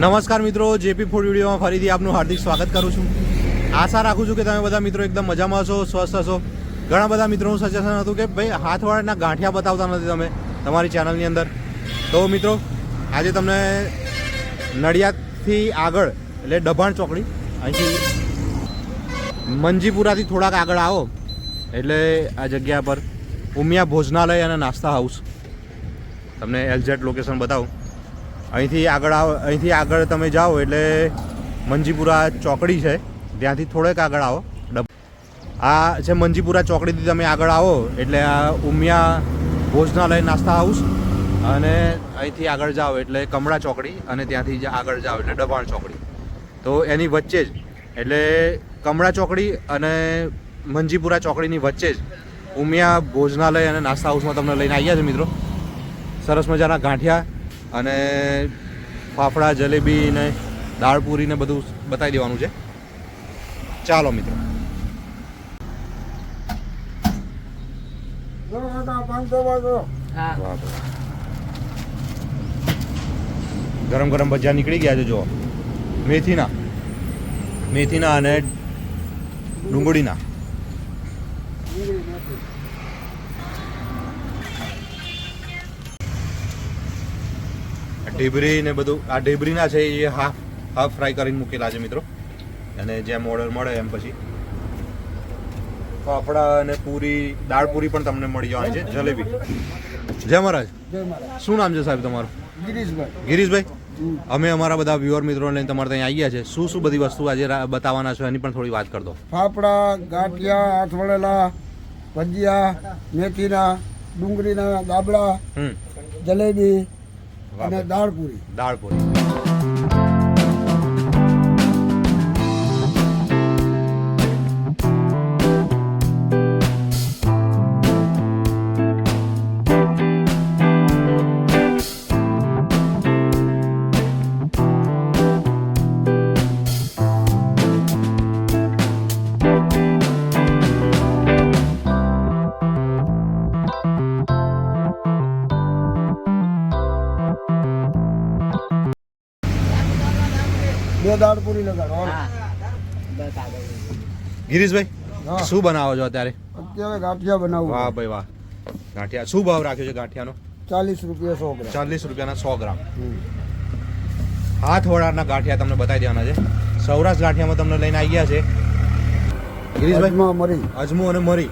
નમસ્કાર મિત્રો JP food વિડીયોમાં ફરીથી આપનું હાર્દિક સ્વાગત કરું છું. આશા રાખું છું કે તમે બધા મિત્રો એકદમ મજામાં હશો, સ્વસ્થ હશો. ઘણા બધા મિત્રોનું સજેશન હતું કે ભાઈ, હાથવાળાના ગાંઠિયા બતાવતા નથી તમે તમારી ચેનલની અંદર. તો મિત્રો, આજે તમને નડિયાદથી આગળ, એટલે ડભાણ ચોકડી, અહીંથી મંજીપુરાથી થોડાક આગળ આવો, એટલે આ જગ્યા પર ઉમિયા ભોજનાલય અને નાસ્તા હાઉસ. તમને એક્ઝેક્ટ લોકેશન બતાવું. અહીંથી આગળ આવો, અહીંથી આગળ તમે જાઓ એટલે મંજીપુરા ચોકડી છે. ત્યાંથી થોડેક આગળ આવો. આ છે મંજીપુરા ચોકડીથી તમે આગળ આવો એટલે આ ઉમિયા ભોજનાલય નાસ્તા હાઉસ અને અહીંથી આગળ જાઓ એટલે કમળા ચોકડી અને ત્યાંથી આગળ જાઓ એટલે ડબાણ ચોકડી. તો એની વચ્ચે જ, એટલે કમળા ચોકડી અને મંજીપુરા ચોકડીની વચ્ચે જ ઉમિયા ભોજનાલય અને નાસ્તા હાઉસમાં તમને લઈને આવ્યા છે મિત્રો. સરસ મજાના ગાંઠિયા અને ફાફડા જલેબી ને દાળ પૂરી ને બધું બતાવી દેવાનું છે. ચાલો મિત્રો. હા. ગરમ ગરમ ભજીયા નીકળી ગયા છે જો મેથીના. મેથીના અને ડુંગળીના. ઢેબરી ને બધું આ ઢેબરીના છે એ હાફ હાફ ફ્રાય કરીને મૂકેલા છે મિત્રો. અને જેમ ઓર્ડર મળે એમ પછી. ફાફડા અને પૂરી દાળ પૂરી પણ તમને મળી જવાની છે જલેબી. જય મહારાજ. શું નામ છે સાહેબ તમારું? ગિરીશભાઈ. ગિરીશભાઈ? અમે અમારા બધા વ્યુઅર મિત્રો લઈને તમારે ત્યાં આવ્યા છે શું શું બધી વસ્તુ આજે બતાવવાના છો એની પણ થોડી વાત કરી દો. ફાફડા ગાંઠિયા હાથ વળેલા ભજીયા મેથીના ડુંગળીના ગાબડા હમ. જલેબી અને ભાઈ. દાળ પૂરી દાળ પૂરી દાળ પૂરી લગાડો ગિરીશભાઈ શું બનાવો છો અત્યારે? અત્યારે ગાંઠિયા વાહ ભાઈ વાહ. ગાંઠિયા શું ભાવ રાખ્યો છે ગાંઠિયાનો? ચાલીસ રૂપિયા સો ગ્રામ. ચાલીસ રૂપિયાના સો ગ્રામ. હાથ વડાના ગાંઠિયા તમને બતાવી દેવાના છે. સૌરાષ્ટ્ર ગાંઠિયામાં તમને લઈને આવ્યા છે. ગિરીશભાઈ? મરી. અજમો અને મરી.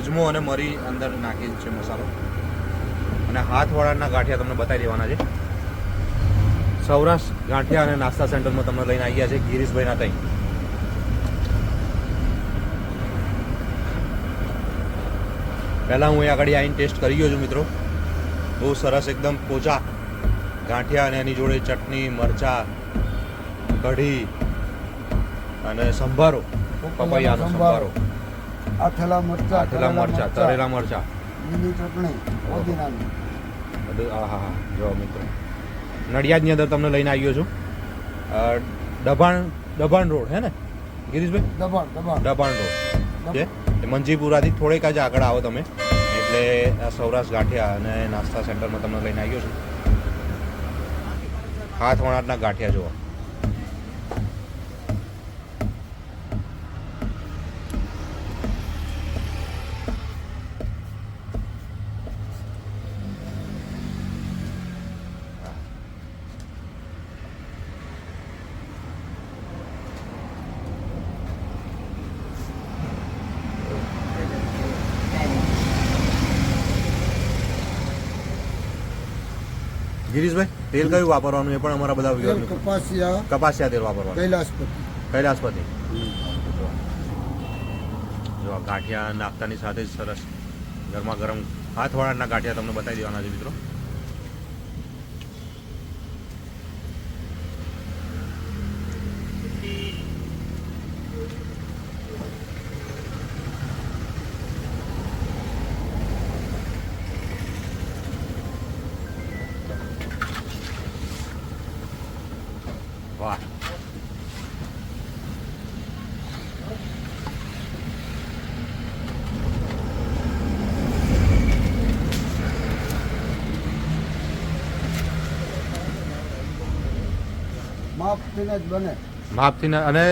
અજમો અને મરી અંદર નાખી છે મસાલો. અને હાથ વડાના ગાંઠિયા તમને બતાવી દેવાના છે. સૌરાષ્ટ્ર ગાંઠિયા અને નાસ્તા સેન્ટરમાં તમને લઈને આવ્યા છે ગિરીશભાઈના ત્યાં. પહેલાં હું એ આગળ આવીને ટેસ્ટ કરી ગયો છું મિત્રો. બહુ સરસ એકદમ પોચા ગાંઠિયા અને એની જોડે ચટણી મરચા કઢી અને સંભારો. પપૈયાનો સંભારો. આથેલા મરચા આથેલા મરચા તરેલા મરચા. લીલી ચટણી બધું હા હા હા જો મિત્રો. નડિયાદની અંદર તમને લઈને આવ્યો છું. ડભાણ દબાણ રોડ હે ને? ગિરીશભાઈ? દબાણ દબાણ. દબાણ રોડ. છે મંજીપુરાથી થોડેક જ આગળ આવો તમે. એટલે આ સૌરાષ્ટ્ર ગાંઠિયા અને નાસ્તા સેન્ટરમાં તમને લઈને આવ્યો છું. હાથ વણાટના ગાંઠિયા જુઓ. ગિરીશભાઈ તેલ કયું વાપરવાનું એ પણ અમારા બધા તેલ કપાસિયા કપાસિયા તેલ વાપરવાનું. કૈલાસપતિ. કૈલાસપતિ. જો આ ગાંઠિયા નાસ્તાની સાથે જ સરસ ગરમા ગરમ હાથવાળાના ગાંઠિયા તમને બતાવી દેવાના છે મિત્રો. વાહ માપથીને જ બને. માપથી ને અને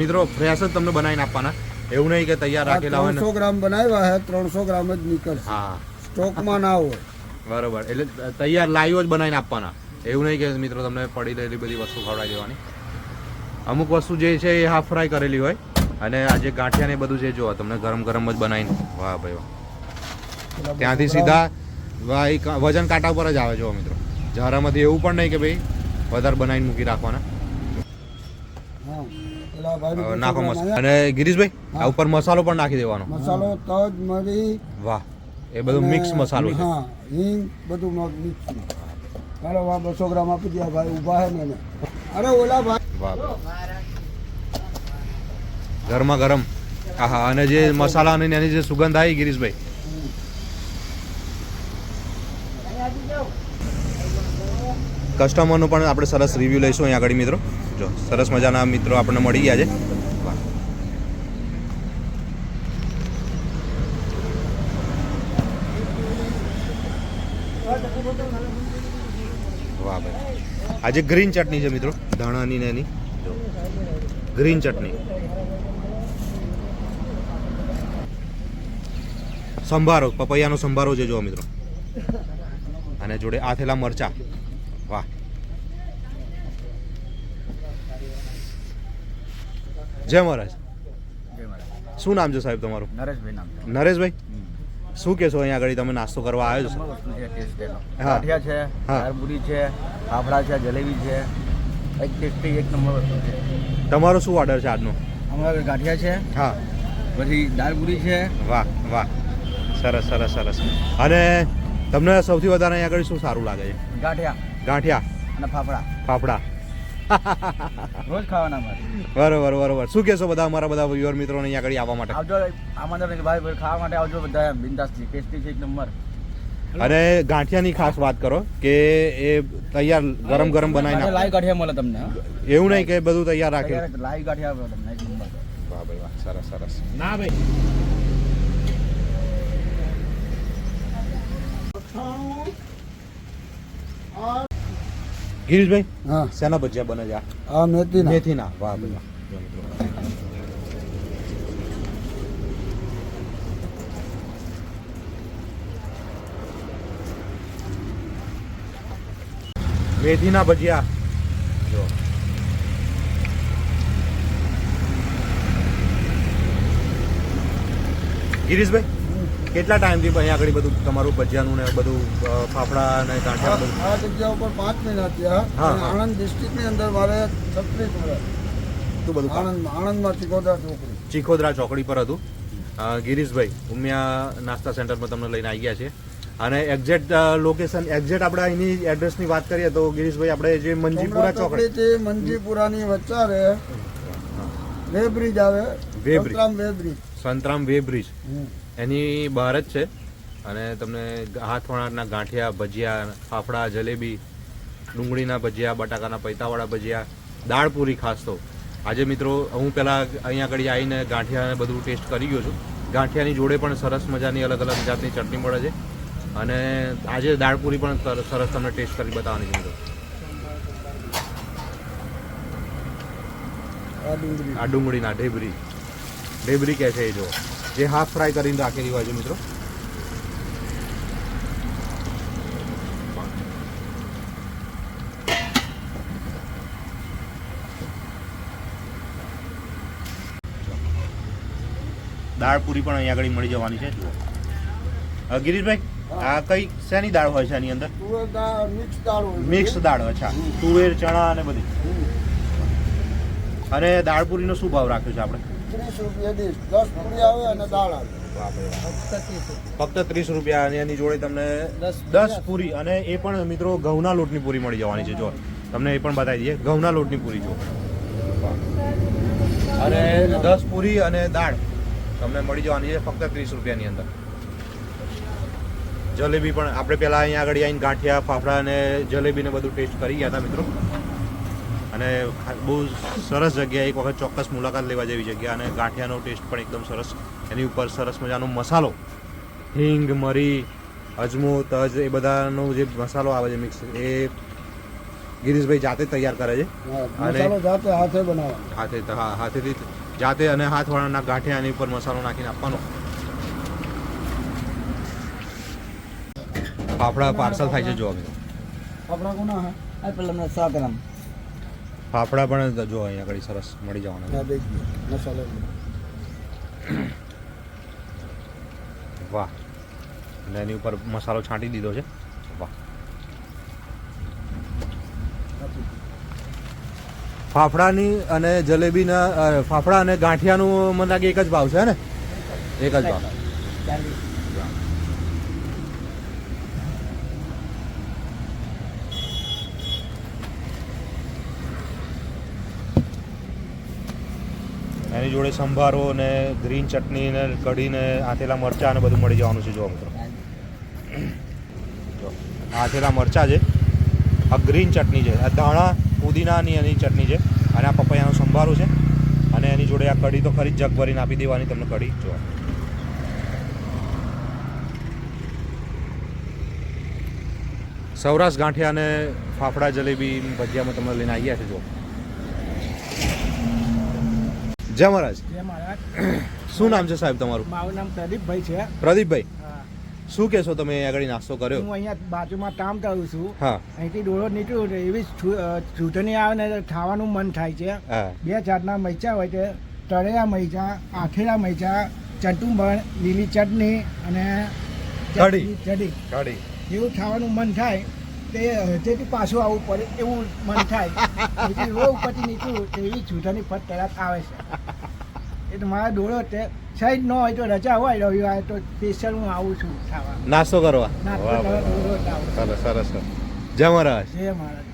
મિત્રો ફ્રેશ જ તમને બનાવીને આપવાના. એવું નહીં કે તૈયાર રાખેલા હોય ને. ત્રણસો ગ્રામ બનાવ્યા છે ત્રણસો ગ્રામ જ નીકળશે. હા. સ્ટોકમાં ના હોય. બરોબર. એટલે તૈયાર લાઈવ જ બનાવીને આપવાના. એવું નહીં કે મિત્રો તમને પડી રહેલી બધી વસ્તુ ખવડાવી દેવાની. અમુક વસ્તુ જે છે એ હાફ ફ્રાય કરેલી હોય અને આ જે ગાંઠિયા ને બધું જે જો તમને ગરમ ગરમ જ બનાવીને. વાહ ભાઈ વાહ. ત્યાંથી સીધા વજન કાંટા ઉપર જ આવે જો મિત્રો. ઝારામાંથી એવું પણ નહીં કે ભાઈ વધારે બનાવીને મૂકી રાખવાના. નાખો મસાલો અને ગિરીશભાઈ આ ઉપર મસાલો પણ નાખી દેવાનો. મસાલો તજ મરી વાહ એ બધું મિક્સ મસાલો છે. હા હિંગ બધું મિક્સ ચાલો વા બસો ગ્રામ આપી દે ભાઈ ઊભા હે ને અરે ઓલા ભાઈ. ગરમા ગરમ. આહા, અને જે મસાલા અને એની જે સુગંધ આવી ગિરીશભાઈ. કસ્ટમરનો પણ આપણે સરસ રિવ્યૂ લઈશું અહીંયા આગળ મિત્રો. જો, સરસ મજાના મિત્રો આપણને મળી ગયા છે વાહ વાહ ભાઈ આજે ગ્રીન ચટણી છે મિત્રો ધાણાની ને એની. ગ્રીન ચટણી. સંભારો પપૈયાનો સંભારો છે જો મિત્રો. અને જોડે આથેલા મરચા. વાહ. જય મહારાજ. શું નામ છે સાહેબ તમારું? નરેશભાઈ નામ નરેશભાઈ? શું કહેશો અહીંયા આગળ તમે નાસ્તો કરવા આવ્યો છો. ગાંઠિયા છે. દાળપુરી છે ફાફડા છે જલેબી છે. એક ટેસ્ટી એક નંબર વસ્તુ છે. તમારો શું ઓર્ડર છે આજનો? અમારે ગાંઠિયા છે હા. પછી દાળપુરી છે. વાહ વાહ. સરસ સરસ સરસ. અને તમને સૌથી વધારે અહીંયા આગળ શું સારું લાગે છે? ગાંઠિયા. ગાંઠિયા. અને ફાફડા. ફાફડા. રોજ ખાવાના મારે બરોબર બરોબર. શું કહેશો બધા અમારા બધા વ્યુઅર મિત્રોને અહીંયા આગળ આવવા માટે? આવજો આમાં ભાઈ ભાઈ ખાવા માટે આવજો બધા. એમ બિંદાસથી ટેસ્ટી છે એક નંબર. અને ગાંઠિયાની ખાસ વાત કરો કે એ તૈયાર ગરમ ગરમ બનાવીને લાઈ ગાંઠિયા મળે તમને એવું નહીં કે બધું તૈયાર રાખે. લાઈ ગાંઠિયા મળે તમને એક નંબર. વાહ ભાઈ વાહ સરસ સરસ. ના ભાઈ. ગિરીશભાઈ હા. શેના ભજીયા બને છે આ? આ મેથીના. મેથીના? વાહ ભાઈ. વાહ જો મિત્રો. મેથીના ભજીયા. જો. ગિરીશભાઈ? કેટલા ટાઈમથી અહીંયા આગળ બધું તમારું ભજીયાનું ને બધું ફાફડા અને કાંઠા બધું? આ જગ્યા ઉપર પાંચ મહિના થયા. આણંદ ડિસ્ટ્રિક્ટની અંદર મારે છત્રીસ વર્ષ શું બધું? આણંદ આણંદમાં ચિખોદરા ચોકડી. ચીખોદરા ચોકડી પર હતું. ગિરીશભાઈ ઉમિયા નાસ્તા સેન્ટરમાં તમને લઈને આવી ગયા છે અને એક્ઝેક્ટ લોકેશન એક્ઝેક્ટ આપણે અહીંની એડ્રેસની વાત કરીએ તો ગિરીશભાઈ આપણે જે મંજીપુરા ચોકડી. મંજીપુરાની વચ્ચે રે બ્રિજ આવે. Weighbridge. Santram weighbridge Santram weighbridge હમ. એની બહાર જ છે. અને તમને હાથવણાટના ગાંઠિયા ભજીયા ફાફડા જલેબી ડુંગળીના ભજીયા બટાકાના પૈતાવાળા ભજીયા દાળ પૂરી ખાસ તો. આજે મિત્રો હું પહેલાં અહીંયા આગળ આવીને ગાંઠિયાને બધું ટેસ્ટ કરી ગયો છું. ગાંઠિયાની જોડે પણ સરસ મજાની અલગ અલગ જાતની ચટણી મળે છે. અને આજે દાળ પૂરી પણ સર- સરસ તમને ટેસ્ટ કરી બતાવવાની છે મિત્રો. આ આ ડુંગળીના ઢેબરી. ઢેબરી કહે છે એ જો જે હાફ ફ્રાય કરીને રાખેલી હોય છે મિત્રો. દાળ પૂરી પણ અહીંયા આગળ મળી જવાની છે જુઓ. ગિરીશભાઈ આ કઈ શેની દાળ હોય છે આની અંદર? મિક્સ દાળ હોય છે. મિક્સ દાળ અચ્છા તુવેર ચણા અને બધી. અને દાળ પૂરીનો શું ભાવ રાખ્યો છે આપણે? ત્રીસ રૂપિયા ડીશ. દસ પૂરી આવે અને દાળ આવે. ફક્ત ત્રીસ રૂપિયા અને એની જોડે તમને દસ દસ પૂરી અને એ પણ મિત્રો ઘઉંના લોટની પૂરી મળી જવાની છે જો. તમને એ પણ બતાવી દઈએ. ઘઉંના લોટની પૂરી જો. અને દસ પૂરી અને દાળ તમને મળી જવાની છે ફક્ત ત્રીસ રૂપિયાની અંદર. જલેબી પણ આપણે પહેલા અહીંયા આગળ આવીને ગાંઠિયા ફાફડા અને જલેબીને બધું ટેસ્ટ કરી ગયા હતા મિત્રો. અને બહુ સરસ જગ્યા એક વખત ચોક્કસ મુલાકાત લેવા જેવી જગ્યા અને ગાંઠિયાનો ટેસ્ટ પણ એકદમ સરસ. એની ઉપર સરસ મજાનો મસાલો. હિંગ મરી અજમો તજ એ બધાનો જે મસાલો આવે છે મિક્સ એ ગિરીશભાઈ જાતે તૈયાર કરે છે. હા, અને- જાતે હાથે બનાવવાનો હાથે હા હાથેથી જાતે અને હાથવાળાના ગાંઠિયા એની ઉપર મસાલો નાખીને આપવાનો. ફાફડા પાર્સલ થાય છે જો અમે ફાફડા કોના હા? આ પેલા સાત ગ્રામ. ફાફડા પણ જો અહીંયા આગળ સરસ મળી જવાના મસાલો વાહ. અને એની ઉપર મસાલો છાંટી દીધો છે. વાહ. ફાફડાની અને જલેબીના ફાફડા અને ગાંઠિયાનું મને લાગે એક જ ભાવ છે ને? એક જ ભાવ ચાલીસ એની જોડે સંભારો ને ગ્રીન ચટણી ને કઢી ને આથેલા મરચા ને બધું મળી જવાનું છે જો મિત્રો. આથેલા મરચા છે. આ ગ્રીન ચટણી છે. આ ધાણા પુદીનાની એની ચટણી છે અને આ પપૈયાનો સંભારો છે. અને એની જોડે આ કઢી તો ખરી જગ ભરીને આપી દેવાની તમને કઢી જોવા સૌરાષ્ટ્ર ગાંઠિયા અને ફાફડા જલેબી ભજીયામાં તમે લઈને આવ્યા છે જો જય મહારાજ. જય મહારાજ. શું નામ છે સાહેબ તમારું? મારું નામ પ્રદીપભાઈ છે. પ્રદીપભાઈ. હા. શું કહેશો તમે આગળ નાસ્તો કર્યો? હું અહીંયા બાજુમાં કામ કરું છું. હા. અહીંથી ડોળો નીકળ્યું એવી ચૂંટણી આવે ને ખાવાનું મન થાય છે. બે જાતના મૈચા હોય છે તળેલા મૈચા આઠેલા મૈચા ચટુંબણ લીલી ચટણી અને કઢી. ચડી કાઢી. એવું ખાવાનું મન થાય. તે હજેથી પાછું આવવું પડે એવું મન થાય. અહીંથી રોડ ઉપરથી નીચું તો એવી ચૂંટણી ફટ તરત આવે છે. એટલે મારા ડોળો તે સાઈડ ન હોય તો રજા હોય રવિવારે તો સ્પેશિયલ હું આવું છું ખાવા. નાસ્તો કરવા? સરસ સરસ. જય મહારાજ. જય મહારાજ.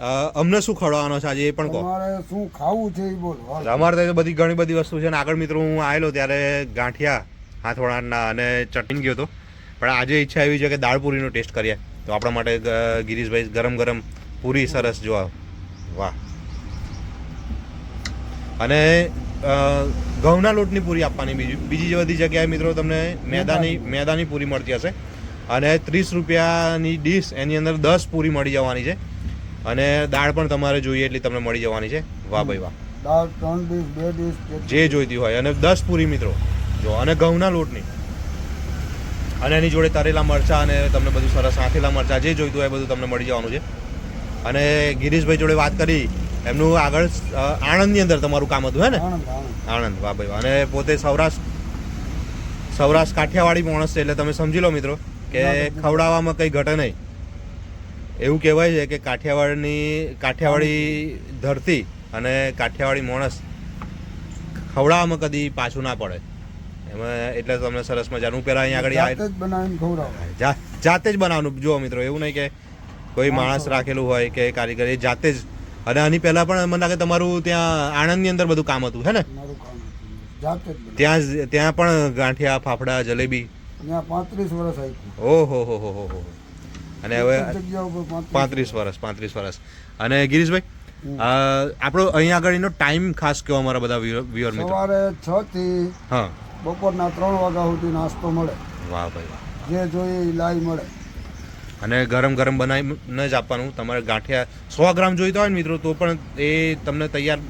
અમને શું ખવડાવવાનો છે આજે એ પણ કહો. તમારે શું ખાવું છે એ બોલો અમારે ત્યાં તો બધી ઘણી બધી વસ્તુ છે ને આગળ મિત્રો હું આવેલો ત્યારે ગાંઠિયા હાથવડાના અને ચટણી ગયો હતો. પણ આજે ઈચ્છા એવી છે કે દાળ પૂરીનો ટેસ્ટ કરીએ. તો આપણા માટે ગિરીશભાઈ ગરમ ગરમ પૂરી સરસ જો વાહ. અને ઘઉંના લોટની પૂરી આપવાની બીજી બીજી જે બધી જગ્યાએ મિત્રો તમને મેદાની મેદાની પૂરી મળતી હશે. અને ત્રીસ રૂપિયાની ડીશ એની અંદર દસ પૂરી મળી જવાની છે. અને દાળ પણ તમારે જોઈએ એટલી તમને મળી જવાની છે. વાહ ભાઈ વાહ. દાળ ત્રણ ડીશ બે ડીશ જે જોઈતી હોય. અને દસ પૂરી મિત્રો. જો અને ઘઉંના લોટની. અને એની જોડે તરેલા મરચા અને તમને બધું સરસ આથેલા મરચા જે જોઈતું હોય બધું તમને મળી જવાનું છે. અને ગિરીશભાઈ જોડે વાત કરી. એમનું આગળ આણંદની અંદર તમારું કામ હતું હે ને? આણંદ વાહ ભાઈ વાહ. અને પોતે સૌરાષ્ટ્ર સૌરાષ્ટ્ર કાઠિયાવાડી માણસ છે એટલે તમે સમજી લો મિત્રો કે ખવડાવવામાં કંઈ ઘટે નહીં. એવું કહેવાય છે કે કાઠિયાવાડની કાઠિયાવાડી ધરતી અને કાઠિયાવાડી માણસ ખવડાવવામાં કદી પાછું ના પડે. એમાં એટલે તમને સરસ મજાનું. પહેલાં અહીંયા આગળ જાતે જ બનાવવાનું. જુઓ મિત્રો એવું નહીં કે કોઈ માણસ રાખેલું હોય કે કારીગર એ જાતે જ. અને આની પહેલાં પણ મને લાગે તમારું ત્યાં આણંદની અંદર બધું કામ હતું હે ને. ત્યાં ત્યાં પણ ગાંઠિયા ફાફડા જલેબી. પાંત્રીસ વર્ષ ઓહો હો હો હો હો. અને હવે પાંત્રીસ વર્ષ પાંત્રીસ વર્ષ અને ગિરીશભાઈ આપણો અહીંયા આગળ એનો ટાઈમ ખાસ કયો અમારા બધા વ્યુઅર મિત્રો? સવારે છ થી હા. બપોરના ત્રણ વાગ્યા સુધી નાસ્તો મળે. વાહ ભાઈ વાહ. જે જોઈએ એ લાઈ મળે. અને ગરમ ગરમ બનાવીને જ આપવાનું. તમારે ગાંઠિયા સો ગ્રામ જોઈતા હોય ને મિત્રો તો પણ એ તમને તૈયાર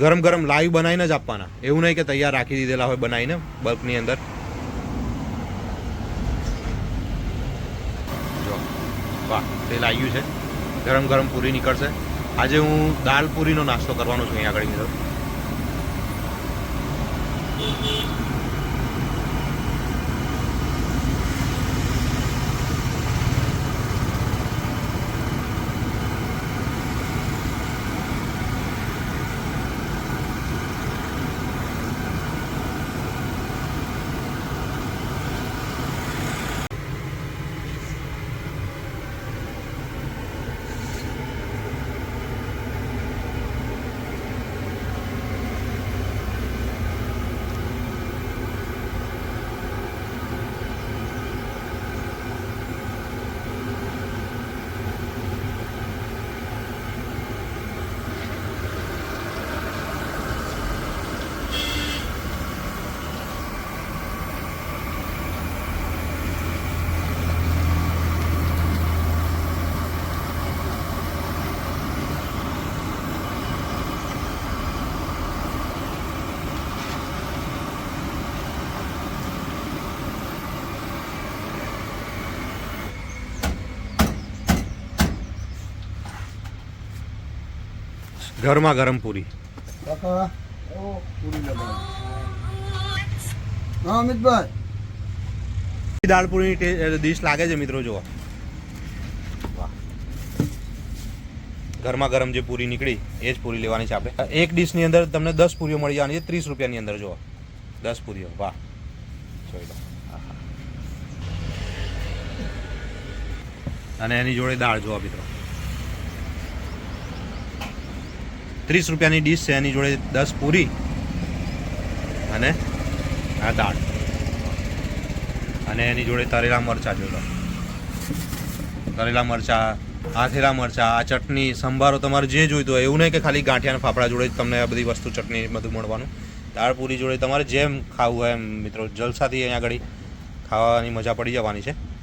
ગરમ ગરમ લાઈવ બનાવીને જ આપવાના. એવું નહીં કે તૈયાર રાખી દીધેલા હોય બનાવીને બલ્કની અંદર જો વાહ તેલ આવ્યું છે. ગરમ ગરમ પૂરી નીકળશે. આજે હું દાલ પૂરીનો નાસ્તો કરવાનો છું અહીંયા આગળ, મિત્રો. ગરમા ગરમ પૂરી. હા અમિતભાઈ. દાળ પૂરીની ડીશ લાગે છે મિત્રો જુઓ વાહ. ગરમા ગરમ જે પૂરી નીકળી એ જ પૂરી લેવાની છે આપણે. એક ડીશની અંદર તમને દસ પૂરીઓ મળી જવાની છે ત્રીસ રૂપિયાની અંદર જુઓ દસ પૂરીઓ વાહ. જોઈ લો. અને એની જોડે દાળ જુઓ મિત્રો. ત્રીસ રૂપિયાની ડીશ છે, એની જોડે દસ પૂરી અને આ દાળ. અને એની જોડે તરેલા મરચાં લો. તરેલા મરચાં, આથેલા મરચાં, આ ચટણી, સંભારો તમારે જે જોઈતું હોય, એવું નહીં કે ખાલી ગાંઠિયા અને ફાફડા જોડે જ તમને આ બધી વસ્તુ ચટણી બધું મળવાનું. દાળ પૂરી જોડે તમારે જેમ ખાવું હોય એમ, મિત્રો, જલસાથી અહીંયા આગળ ખાવાની મજા પડી જવાની છે.